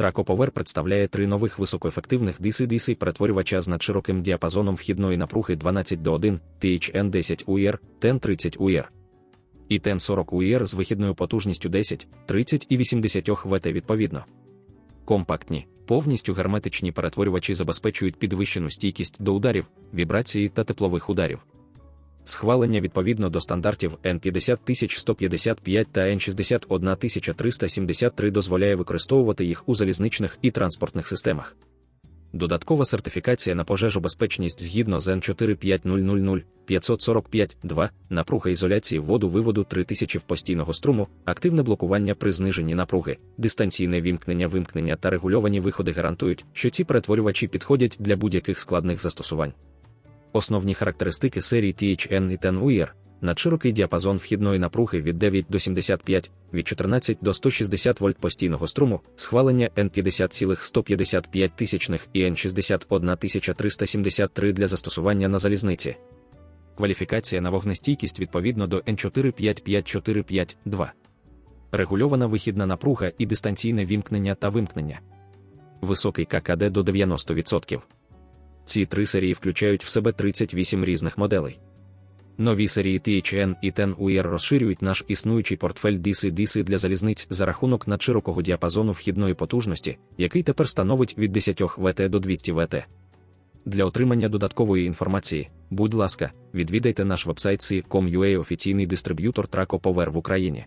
Traco представляє три нових високоефективних DC-DC перетворювача з надшироким діапазоном вхідної напруги 12 до 1, THN10 UR, TEN30 UR. І TEN40 UR з вихідною потужністю 10, 30 і 80 Вт відповідно. Компактні, повністю герметичні перетворювачі забезпечують підвищену стійкість до ударів, вібрації та теплових ударів. Схвалення відповідно до стандартів N50155 та N61373 дозволяє використовувати їх у залізничних і транспортних системах. Додаткова сертифікація на пожежобезпечність згідно з N45000 545 2 напруга ізоляції воду виводу 3000 в постійного струму, активне блокування при зниженні напруги, дистанційне вімкнення вимкнення та регульовані виходи гарантують, що ці перетворювачі підходять для будь-яких складних застосувань. Основні характеристики серії THN і TEN UR надширокий діапазон вхідної напруги від 9 до 75, від 14 до 160 вольт постійного струму, схвалення N50,155 тисячних і N61373 для застосування на залізниці. Кваліфікація на вогнестійкість відповідно до N45545-2. Регульована вихідна напруга і дистанційне вімкнення та вимкнення. Високий ККД до 90%. Ці три серії включають в себе 38 різних моделей. Нові серії THN і TEN UR розширюють наш існуючий портфель DC-DC для залізниць за рахунок надширокого діапазону вхідної потужності, який тепер становить від 10 Вт до 200 Вт. Для отримання додаткової інформації, будь ласка, відвідайте наш вебсайт CICOM.ua офіційний дистриб'ютор Traco Power в Україні.